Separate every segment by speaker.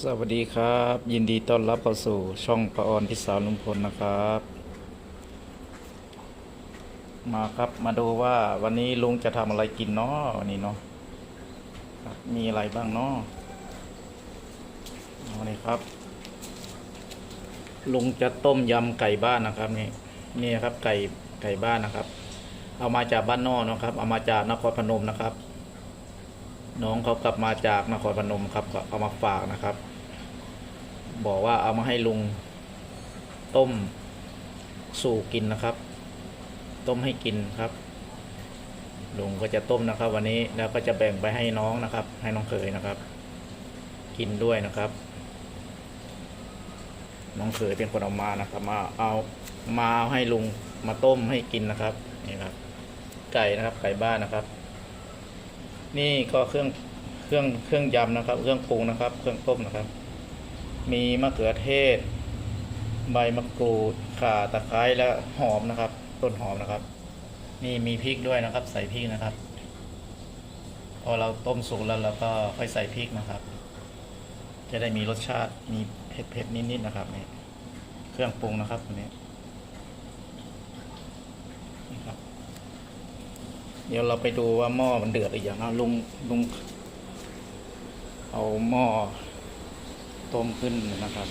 Speaker 1: สวัสดีครับ ยินดีต้อนรับเข้าสู่ช่องประออนพิสาวลุงพลนะครับ มาครับมาดูว่าวันนี้ลุงจะทำอะไรกินเนาะวันนี้เนาะมีอะไรบ้างเนาะเอาเลยครับ ลุงจะต้มยำไก่บ้านนะครับนี่นี่ครับไก่ไก่บ้านนะครับ เอามาจากบ้านนอกนะครับ เอามาจากนครพนมนะครับ น้องเขากลับมาจากนครพนมครับก็เอามาฝากนะครับ บอกว่าเอามาให้ลุงต้มสู่กินนะครับ ต้มให้กินครับ ลุงก็จะต้มนะครับ วันนี้แล้วก็จะแบ่งไปให้น้องนะครับ ให้น้องเขยนะครับ กินด้วยนะครับ น้องเขยเป็นคนเอามานะครับ มาเอามาเอาให้ลุงมาต้มให้กินนะครับนี่ครับ ไก่นะครับไก่บ้านนะครับ นี่ก็เครื่องเครื่องเครื่องยำนะครับ เครื่องปรุงนะครับ เครื่องต้มนะครับ มีมะเขือเทศ ใบมะกรูดข่าตะไคร้และหอมนะครับ ต้นหอมนะครับ นี่มีพริกด้วยนะครับ ใส่พริกนะครับ พอเราต้มสุกแล้วเราก็ค่อยใส่พริกนะครับ จะได้มีรสชาติมีเผ็ดๆนิดๆนะครับนี่เครื่องปรุงนะครับตัวนี้นี่ครับ เดี๋ยวเราไปดูว่าหม้อมันเดือดหรือยังเอาลุงลุงเอาหม้อต้มขึ้นนะครับ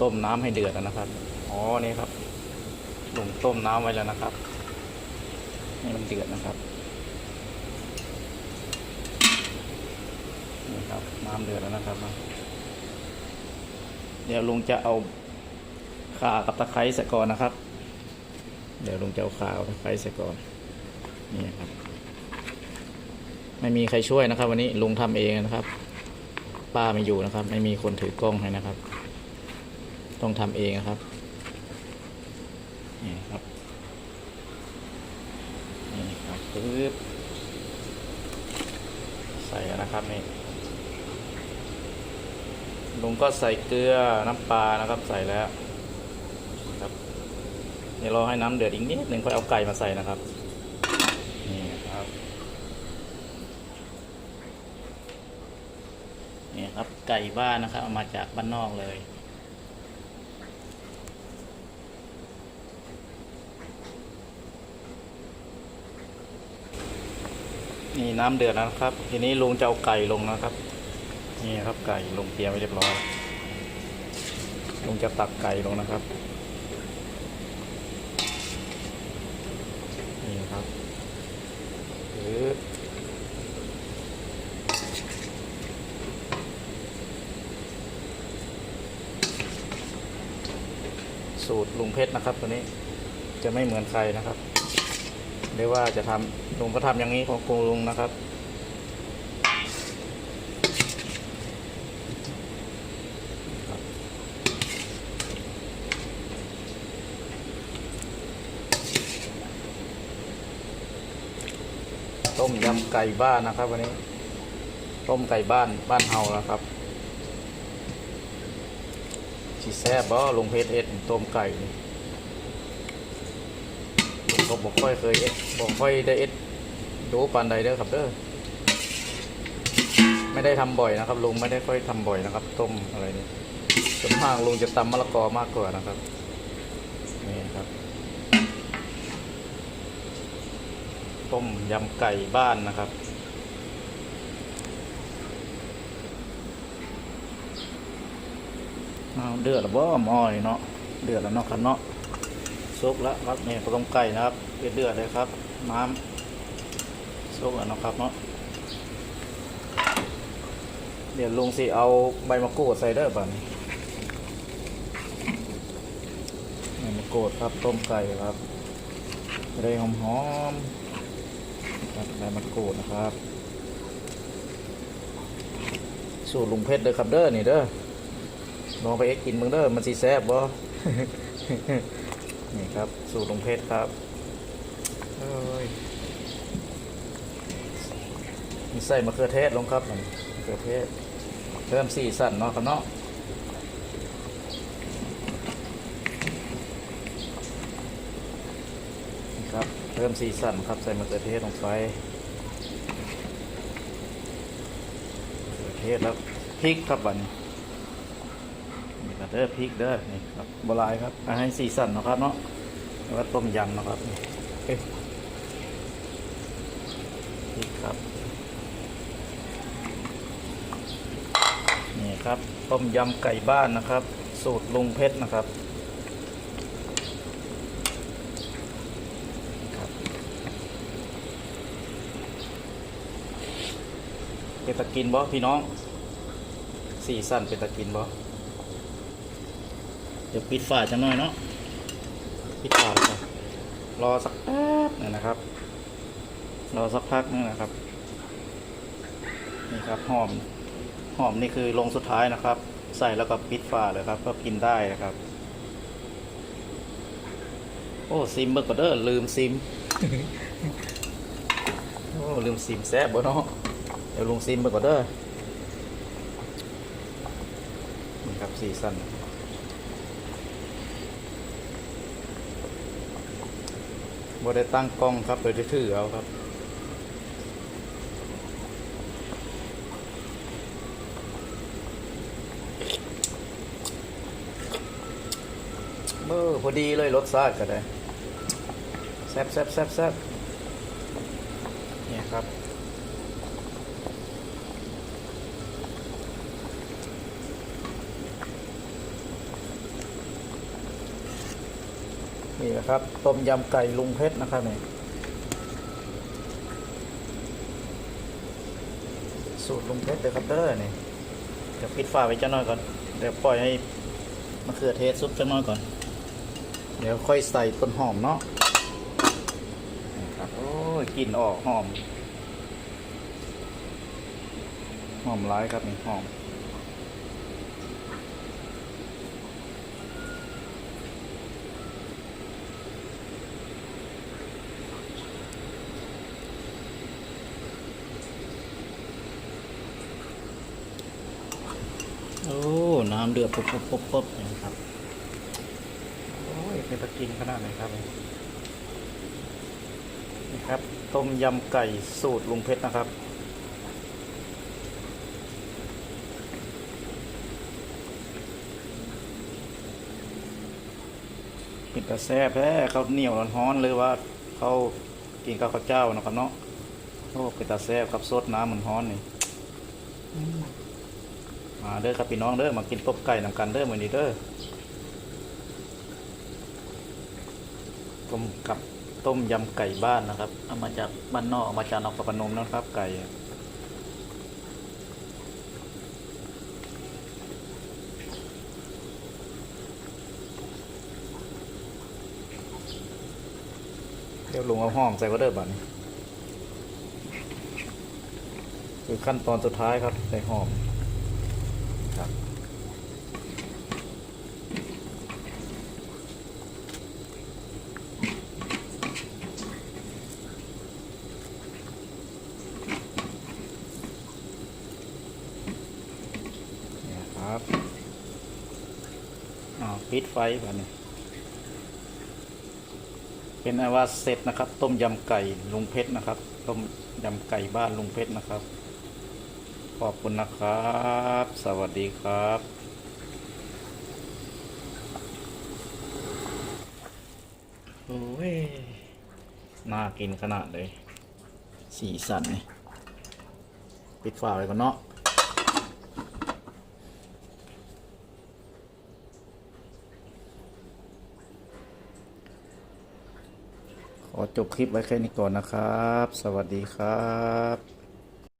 Speaker 1: ต้มน้ำให้เดือดนะครับอ๋อนี่ครับลุงต้มน้ำไว้แล้วนะครับให้มันเดือดนะครับนี่ครับน้ำเดือดแล้วนะครับ เดี๋ยวลุงจะเอาข่ากับตะไคร้ใส่ก่อนนะครับ เดี๋ยวลุงจะเอาข่ากับตะไคร้ใส่ก่อน นี่ครับ ไม่มีใครช่วยนะครับ วันนี้ลุงทำเองนะครับ ป้าไม่อยู่นะครับ ไม่มีคนถือกล้องให้นะครับ ต้องทำเองนะครับนี่ครับนี่ครับปึ๊บใส่นะครับนี่ลุงก็ใส่เกลือน้ำปลานะครับ ใส่แล้วครับเดี๋ยวรอให้น้ำเดือดอีกนิดหนึ่งค่อยเอาไก่มาใส่นะครับ นี่ครับ นี่ครับไก่บ้านนะครับเอามาจากบ้านนอกเลย นี่น้ำเดือดแล้วนะครับ ทีนี้ลุงจะเอาไก่ลงนะครับ นี่ครับไก่ลงเตรียมไว้เรียบร้อยลุงจะตักไก่ลงนะครับนี่ครับปึ๊บ สูตรลุงเพชรนะครับ ตัวนี้จะไม่เหมือนใครนะครับเรียกว่าจะทำลุงก็ทำอย่างนี้ของคุณลุงนะครับ ต้มยำไก่บ้านนะครับ วันนี้ ต้มไก่บ้านบ้านเฮานะครับ ชีแซ่บบ่ลงเพชรเอ็ดต้มไก่นี่ลุงก็บอกค่อยเคยเอ็ดบอกค่อยได้เอ็ดดูปานใดเด้อครับเด้อไม่ได้ทำบ่อยนะครับ ลุงไม่ได้ค่อยทำบ่อยนะครับ ต้มอะไรนี่ส่วนมากลุงจะตำมะละกอมากกว่านะครับนี่ครับ ต้มยำไก่บ้านนะครับ เดือดแล้วบ่หมอนี่เนาะเดือดแล้วเนาะครับเนาะซุกแล้วครับนี่ต้มไก่นะครับเดือดเดือดเลยครับ น้ำซุกแล้วเนาะครับเนาะเดี๋ยวลุงสิเอาใบมะกรูดใส่เด้อบัดนี้ใบมะกรูดครับต้มไก่ครับได้หอมๆครับใบมะกรูดนะครับ สูตรลุงเพชรเด้อครับเด้อนี่เด้อ ลองไปเอ็กกินมึงเด้อมันสีแซ่บบ่นี่ครับ สูตรลงเพชรครับเอ้ยมีใส่มะเขือเทศลงครับมะเขือเทศเพิ่มสีสันเนาะครับเนาะนี่ครับเพิ่มสีสันครับใส่มะเขือเทศลงไปมะเขือเทศแล้วพริกครับบัดนี้นี่ก็ เด้อพริกเด้อนี่ครับบลายครับเอาให้สีสันนะครับเนาะแล้วก็ต้มยำนะครับนี่พริกครับ นี่ครับต้มยำไก่บ้านนะครับ สูตรลุงเพชรนะครับเป็นตะกินบ่พี่น้องสีสั้นเป็นตะกินบ่ เดี๋ยวปิดฝาจังหน่อยเนาะปิดฝาก่อนรอสักแป๊บนึงนะครับ รอสักพักหนึงนะครับ นี่ครับหอม หอมนี่คือลงสุดท้ายนะครับ ใส่แล้วก็ปิดฝาเลยครับ ก็กินได้นะครับ โอ้ซิมเบอร์กอเดอร์ลืมซิม โอ้ลืมซิมแซ่บบ่เนาะเดี๋ยวลงซิมไปก่อนเด้อนี่ครับสีสัน บ่ได้ตั้งกล้องครับโดยที่ถือเอาครับเบอร์พอดีเลยรสชาติก็ได้แซ่บแซ่บแซ่บแซ่บเนี่ยครับ นี่นะครับต้มยำไก่ลุงเพชรนะครับนี่สูตรลุงเพชรเด้อครับเด้อนี่เดี๋ยวปิดฝาไว้จ้าน้อยก่อนเดี๋ยวปล่อยให้มะเขือเทศซุปจ้าน้อยก่อน เดี๋ยวค่อยใส่ต้นหอมเนาะนะครับโอ้ยกลิ่นออกหอม หอมร้ายครับนี่หอม โอ้น้ำเดือดปุ๊บปุ๊บปุ๊บปุ๊บอย่างนี้ครับโอ้ยเป็นตะกินขนาดไหนครับนี่นี่ครับ ต้มยำไก่สูตรลุงเพชรนะครับเป็นกระแซบแท้ข้าวเหนียวร้อนๆหรือว่าเขากินกับข้าวเจ้านะครับเนาะโอ้เป็นตาแซบครับสดน้ำมันร้อนนี่ มาเด้อครับพี่น้องเด้อมากินต้มไก่นำกันเด้อมื้อนี้เด้อต้มกับต้มยำไก่บ้านนะครับเอามาจากบ้านนอกเอามาจากนครพนมนะครับ ไก่เดี๋ยวลุงเอาห้องใส่ก็เด้อบัดนี้คือขั้นตอนสุดท้ายครับใส่หอม ครับเนี่ยครับอ้าว ปิดไฟก่อนนี่เป็นอันว่าเสร็จนะครับ ต้มยำไก่ลุงเพชรนะครับ ต้มยำไก่บ้านลุงเพชรนะครับ ขอบคุณนะครับ สวัสดีครับโอ้ย น่ากินขนาดเลย สีสันนี่ปิดฝาไว้ก่อนเนาะ จบคลิปไว้แค่นี้ก่อนนะครับ สวัสดีครับ